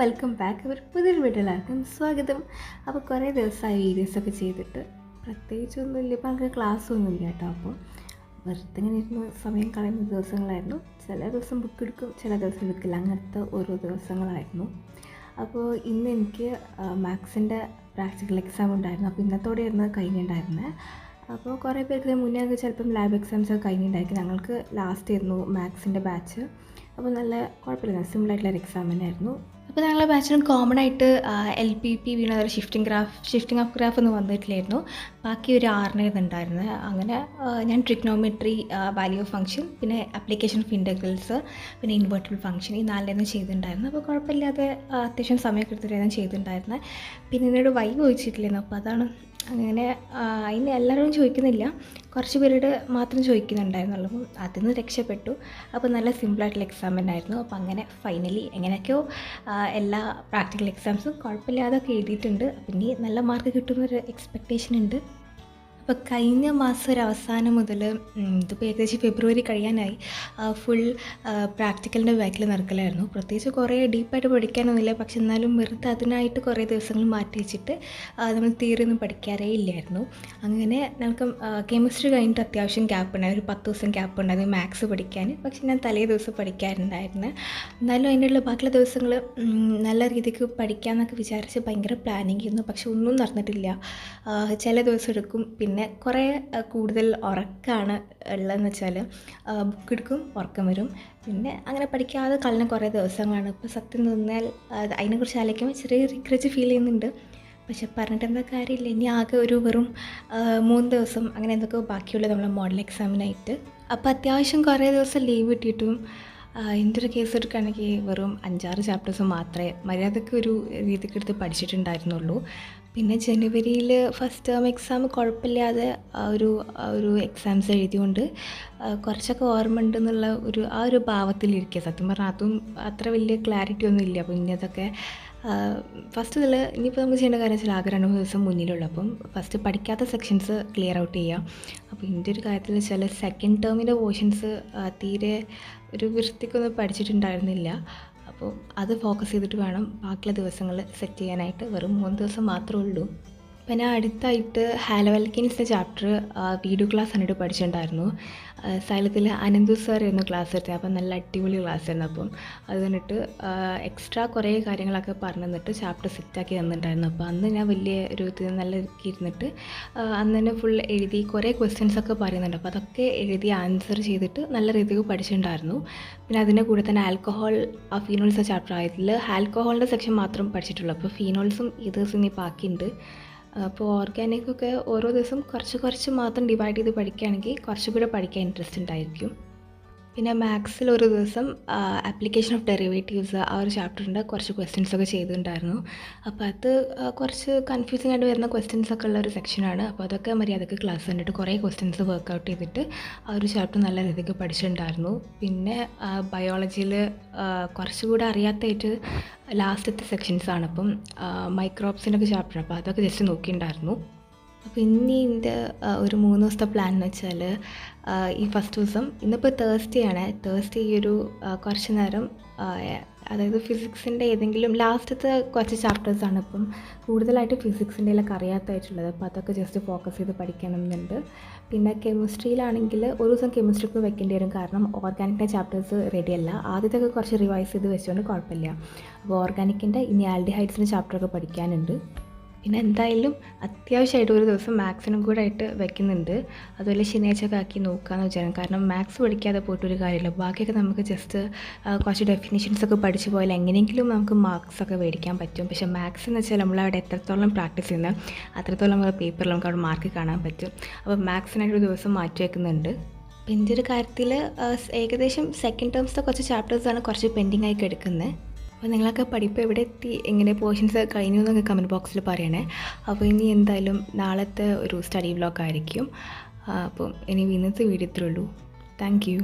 Welcome back ഒരു പുതിയൊരു വീട്ടിലാർക്കും സ്വാഗതം. അപ്പോൾ കുറേ ദിവസമായി വീഡിയോസൊക്കെ ചെയ്തിട്ട്. പ്രത്യേകിച്ചൊന്നുമില്ല. ഇപ്പം നമുക്ക് ക്ലാസ് ഒന്നുമില്ല കേട്ടോ. അപ്പോൾ വെറുതെ ഇങ്ങനെ ഇരുന്ന് സമയം കളയുന്ന ദിവസങ്ങളായിരുന്നു. ചില ദിവസം ബുക്ക് എടുക്കും ചില ദിവസം എടുക്കില്ല അങ്ങനത്തെ ഓരോ ദിവസങ്ങളായിരുന്നു. അപ്പോൾ ഇന്ന് എനിക്ക് മാത്സിന്റെ പ്രാക്ടിക്കൽ എക്സാം ഉണ്ടായിരുന്നു. അപ്പോൾ ഇന്നത്തോടെയായിരുന്നു കഴിഞ്ഞിട്ടുണ്ടായിരുന്നത് അപ്പോൾ കുറേ പേർക്ക് മുന്നേ ഒക്കെ ചിലപ്പം ലാബ് എക്സാംസ് ഒക്കെ കഴിഞ്ഞിട്ടുണ്ടായിരിക്കും. ഞങ്ങൾക്ക് ലാസ്റ്റ് ആയിരുന്നു മാത്സിന്റെ ബാച്ച് അപ്പോൾ നല്ല കുഴപ്പമില്ല സിമ്പിളായിട്ടുള്ളൊരു എക്സാം തന്നെയായിരുന്നു. അപ്പോൾ ഞങ്ങളുടെ ബാച്ചിലും കോമൺ ആയിട്ട് L P P Veena shifting graph shifting of graph ഒന്നും വന്നിട്ടില്ലായിരുന്നു. ബാക്കി ഒരു ആറിനായിരുന്നു ഉണ്ടായിരുന്നത് അങ്ങനെ ഞാൻ ട്രിഗ്നോമെട്രി വാല്യൂ ഫംഗ്ഷൻ പിന്നെ അപ്ലിക്കേഷൻ ഓഫ് ഇന്റഗ്രൽസ് പിന്നെ ഇൻവേർട്ടബിൾ ഫംഗ്ഷൻ ഈ നാലിനും ചെയ്തിട്ടുണ്ടായിരുന്നു. അപ്പോൾ കുഴപ്പമില്ലാതെ അത്യാവശ്യം സമയം എടുത്തിട്ടായിരുന്നു ചെയ്തിട്ടുണ്ടായിരുന്നത്. പിന്നെ എന്നോട് വൈ ചോദിച്ചിട്ടില്ലായിരുന്നു. അപ്പോൾ അതാണ് അങ്ങനെ അതിന് എല്ലാവരും ചോദിക്കുന്നില്ല. കുറച്ച് പേരോട് മാത്രം ചോദിക്കുന്നുണ്ടായിരുന്നുള്ളൂ. അപ്പം അതിൽ നിന്ന് രക്ഷപ്പെട്ടു. അപ്പോൾ നല്ല സിമ്പിളായിട്ടുള്ള എക്സാം തന്നെയായിരുന്നു. അപ്പോൾ അങ്ങനെ ഫൈനലി എങ്ങനെയൊക്കെയോ എല്ലാ പ്രാക്ടിക്കൽ എക്സാംസും കുഴപ്പമില്ലാതൊക്കെ എഴുതിയിട്ടുണ്ട്. അപ്പം ഇനി നല്ല മാർക്ക് കിട്ടുമെന്നൊരു എക്സ്പെക്റ്റേഷൻ ഉണ്ട്. അപ്പോൾ കഴിഞ്ഞ മാസം ഒരു അവസാനം മുതൽ ഇതിപ്പോൾ ഏകദേശം ഫെബ്രുവരി കഴിയാനായി ഫുൾ പ്രാക്ടിക്കലിന്റെ ബാക്കിൽ നടക്കലായിരുന്നു. പ്രത്യേകിച്ച് കുറേ ഡീപ്പായിട്ട് പഠിക്കാനൊന്നുമില്ല. പക്ഷെ എന്നാലും വെറുതെ അതിനായിട്ട് കുറേ ദിവസങ്ങൾ മാറ്റി വെച്ചിട്ട് നമ്മൾ തിയറി ഒന്നും പഠിക്കാറേ ഇല്ലായിരുന്നു. അങ്ങനെ നമുക്ക് കെമിസ്ട്രി കഴിഞ്ഞിട്ട് അത്യാവശ്യം ഗ്യാപ്പ് ഉണ്ടായിരുന്നു ഒരു പത്ത് ദിവസം ഗ്യാപ്പ് ഉണ്ടായിരുന്നു മാത്സ് പഠിക്കാൻ. പക്ഷെ ഞാൻ തലേ ദിവസം പഠിക്കാറുണ്ടായിരുന്നു. എന്നാലും അതിനുള്ള ബാക്കിയുള്ള ദിവസങ്ങൾ നല്ല രീതിക്ക് പഠിക്കാമെന്നൊക്കെ വിചാരിച്ച് ഭയങ്കര പ്ലാനിങ് ആയിരുന്നു. പക്ഷെ ഒന്നും നടന്നിട്ടില്ല. ചില ദിവസം എടുക്കും. പിന്നെ കുറേ ആ, കൂടുതൽ ഉറക്കമാണ് ഉള്ളതെന്ന് വെച്ചാൽ ബുക്ക് എടുക്കും ഉറക്കം വരും. പിന്നെ അങ്ങനെ പഠിക്കാതെ കളഞ്ഞ കുറേ ദിവസങ്ങളാണ്. ഇപ്പോൾ സത്യം തോന്നിയാൽ അത് അതിനെക്കുറിച്ച് ആലോചിക്കുമ്പോൾ ചെറിയ റിഗ്രറ്റ് ഫീൽ ചെയ്യുന്നുണ്ട്. പക്ഷെ പറഞ്ഞിട്ട് എന്താ കാര്യമില്ല. ഇനി ആകെ ഒരു വെറും മൂന്ന് ദിവസം അങ്ങനെ എന്തൊക്കെയോ ബാക്കിയുള്ള നമ്മളെ മോഡൽ എക്സാമിനായിട്ട് അപ്പോൾ അത്യാവശ്യം കുറേ ദിവസം ലീവ് കിട്ടിയിട്ടും എന്റെ ഒരു കേസ് എടുക്കുകയാണെങ്കിൽ വെറും അഞ്ചാറ് ചാപ്റ്റേഴ്സ് മാത്രമേ മര്യാദയ്ക്ക് ഒരു രീതിക്ക് എടുത്ത് പഠിച്ചിട്ടുണ്ടായിരുന്നുള്ളൂ. പിന്നെ ജനുവരിയിൽ ഫസ്റ്റ് ടേം എക്സാം കുഴപ്പമില്ലാതെ ഒരു ഒരു എക്സാംസ് എഴുതിയുകൊണ്ട് കുറച്ചൊക്കെ ഓർമ്മ ഉണ്ടെന്നുള്ള ഒരു ആ ഒരു ഭാവത്തിലിരിക്കുക. സത്യം പറഞ്ഞാൽ അതും അത്ര വലിയ ക്ലാരിറ്റി ഒന്നും ഇല്ല അപ്പോൾ ഇനി അതൊക്കെ ഫസ്റ്റ് ഇതിൽ ഇനിയിപ്പോൾ നമുക്ക് ചെയ്യേണ്ട കാര്യം വെച്ചാൽ ആകെ രണ്ട് മൂന്ന് ദിവസം മുന്നിലുള്ളൂ അപ്പം ഫസ്റ്റ് പഠിക്കാത്ത സെക്ഷൻസ് ക്ലിയർ ഔട്ട് ചെയ്യുക അപ്പോൾ ഇതിന്റെ ഒരു കാര്യത്തിൽ വെച്ചാൽ സെക്കൻഡ് ടേമിന്റെ പോർഷൻസ് തീരെ ഒരു വൃത്തിക്കൊന്നും പഠിച്ചിട്ടുണ്ടായിരുന്നില്ല. അപ്പോൾ അത് ഫോക്കസ് ചെയ്തിട്ട് വേണം ബാക്കിയുള്ള ദിവസങ്ങൾ സെറ്റ് ചെയ്യാനായിട്ട്. വെറും മൂന്ന് ദിവസം മാത്രമേ ഉള്ളൂ. പിന്നെ അടുത്തായിട്ട് ഹാലവൽക്കിൻസിന്റെ ചാപ്റ്റർ വീഡിയോ ക്ലാസ് കണ്ടിട്ട് പഠിച്ചിട്ടുണ്ടായിരുന്നു. സൈലത്തിൽ അനന്തു സാർ ആയിരുന്നു ക്ലാസ് എടുത്തത്. അപ്പം നല്ല അടിപൊളി ക്ലാസ് ആയിരുന്നു. അപ്പം അത് കണ്ടിട്ട് എക്സ്ട്രാ കുറേ കാര്യങ്ങളൊക്കെ പറഞ്ഞു തന്നിട്ട് ചാപ്റ്റർ സെറ്റാക്കി തന്നിട്ടുണ്ടായിരുന്നു. അപ്പോൾ അന്ന് ഞാൻ വലിയ ഒരു ഇത് നല്ല ഇരുന്നിട്ട് അന്ന് തന്നെ ഫുൾ എഴുതി കുറേ ക്വസ്റ്റ്യൻസ് ഒക്കെ പറയുന്നുണ്ട്. അപ്പോൾ അതൊക്കെ എഴുതി ആൻസർ ചെയ്തിട്ട് നല്ല രീതിയിൽ പഠിച്ചിട്ടുണ്ടായിരുന്നു. പിന്നെ അതിന്റെ കൂടെ തന്നെ ആൽക്കഹോൾ ആ ഫീനോൾസ് ചാപ്റ്റർ ആയതിൽ ആൽക്കഹോളിന്റെ സെക്ഷൻ മാത്രം പഠിച്ചിട്ടുള്ളൂ. അപ്പോൾ ഫീനോൾസും ഈ ഇനി ബാക്കിയുണ്ട്. അപ്പോൾ ഓർഗാനിക്കൊക്കെ ഓരോ ദിവസം കുറച്ച് കുറച്ച് മാത്രം ഡിവൈഡ് ചെയ്ത് പഠിക്കുകയാണെങ്കിൽ കുറച്ചുകൂടെ പഠിക്കാൻ ഇൻട്രസ്റ്റ് ഉണ്ടായിരിക്കും. പിന്നെ മാത്സിൽ ഒരു ദിവസം ആപ്ലിക്കേഷൻ ഓഫ് ഡെറിവേറ്റീവ്സ് ആ ഒരു ചാപ്റ്ററിന്റെ കുറച്ച് ക്വസ്റ്റ്യൻസ് ഒക്കെ ചെയ്തിട്ടുണ്ടായിരുന്നു. അപ്പോൾ അത് കുറച്ച് കൺഫ്യൂസിംഗ് ആയിട്ട് വരുന്ന ക്വസ്റ്റ്യൻസ് ഒക്കെ ഉള്ള ഒരു സെക്ഷനാണ് അപ്പോൾ അതൊക്കെ മര്യാദയ്ക്ക് ക്ലാസ് കണ്ടിട്ട് കുറേ ക്വസ്റ്റ്യൻസ് വർക്കൗട്ട് ചെയ്തിട്ട് ആ ഒരു ചാപ്റ്റർ നല്ല രീതിക്ക് പഠിച്ചിട്ടുണ്ടായിരുന്നു. പിന്നെ ബയോളജിയിൽ കുറച്ചുകൂടെ അറിയാത്തതായിട്ട് ലാസ്റ്റത്തെ സെക്ഷൻസാണ് അപ്പം മൈക്രോബ്സിന്റെ ഒക്കെ ചാപ്റ്റർ അപ്പോൾ അതൊക്കെ ജസ്റ്റ് നോക്കിയിട്ടുണ്ടായിരുന്നു. അപ്പോൾ ഇനി എന്റെ ഒരു മൂന്ന് ദിവസത്തെ പ്ലാൻ എന്ന് വെച്ചാൽ ഈ ഫസ്റ്റ് ദിവസം ഇന്നിപ്പോൾ തേഴ്സ്ഡേ ആണ്. തേഴ്സ്ഡേ ഈ ഒരു കുറച്ച് നേരം അതായത് ഫിസിക്സിന്റെ ഏതെങ്കിലും ലാസ്റ്റത്തെ കുറച്ച് ചാപ്റ്റേഴ്സാണ് ഇപ്പം കൂടുതലായിട്ട് ഫിസിക്സിന്റെയിലൊക്കെ അറിയാത്തതായിട്ടുള്ളത് അപ്പോൾ അതൊക്കെ ജസ്റ്റ് ഫോക്കസ് ചെയ്ത് പഠിക്കണമെന്നുണ്ട് പിന്നെ കെമിസ്ട്രിയിലാണെങ്കിൽ ഒരു ദിവസം കെമിസ്ട്രിക്ക് വെക്കേണ്ടി വരും. കാരണം ഓർഗാനിക്കിന്റെ ചാപ്റ്റേഴ്സ് റെഡിയല്ല ആദ്യത്തെയൊക്കെ കുറച്ച് റിവൈസ് ചെയ്ത് വെച്ചുകൊണ്ട് കുഴപ്പമില്ല. അപ്പോൾ ഓർഗാനിക്കിന്റെ ഇനി ആൽഡിഹൈഡ്സിന്റെ ചാപ്റ്ററൊക്കെ പഠിക്കാനുണ്ട്. പിന്നെ എന്തായാലും അത്യാവശ്യമായിട്ട് ഒരു ദിവസം മാത്സിനും കൂടെ ആയിട്ട് വെക്കുന്നുണ്ട്. അതുപോലെ ശനിയാഴ്ച ഒക്കെ ആക്കി നോക്കാമെന്ന് വിചാരിക്കും കാരണം മാത്സ് പഠിക്കാതെ പോയിട്ട് ഒരു കാര്യമില്ല. ബാക്കിയൊക്കെ നമുക്ക് ജസ്റ്റ് കുറച്ച് ഡെഫിനിഷൻസ് ഒക്കെ പഠിച്ചു പോയാൽ എങ്ങനെയെങ്കിലും നമുക്ക് മാർക്സ് ഒക്കെ മേടിക്കാൻ പറ്റും. പക്ഷെ മാത്സ് എന്ന് വെച്ചാൽ നമ്മൾ അവിടെ എത്രത്തോളം പ്രാക്ടീസ് ചെയ്യുന്നത് അത്രത്തോളം നമ്മുടെ പേപ്പറിൽ നമുക്ക് അവിടെ മാർക്ക് കാണാൻ പറ്റും. അപ്പോൾ മാത്സിനായിട്ട് ഒരു ദിവസം മാറ്റി വയ്ക്കുന്നുണ്ട് എന്റെ ഒരു കാര്യത്തിൽ ഏകദേശം സെക്കൻഡ് ടേംസിലെ കുറച്ച് ചാപ്റ്റേഴ്സാണ് കുറച്ച് പെൻഡിങ് ആയി കിടക്കുന്നത് അപ്പോൾ നിങ്ങളൊക്കെ പഠിപ്പ് എവിടെ എത്തി? എങ്ങനെ പോർഷൻസ് കഴിഞ്ഞു എന്നൊക്കെ കമന്റ് ബോക്സിൽ പറയണേ. അപ്പോൾ ഇനി എന്തായാലും നാളത്തെ ഒരു സ്റ്റഡി ബ്ലോഗ് ആയിരിക്കും. അപ്പോൾ അപ്പം ഇനി ഇന്നത്തെ വീഡിയോ ഇത്രയുള്ളൂ താങ്ക് യു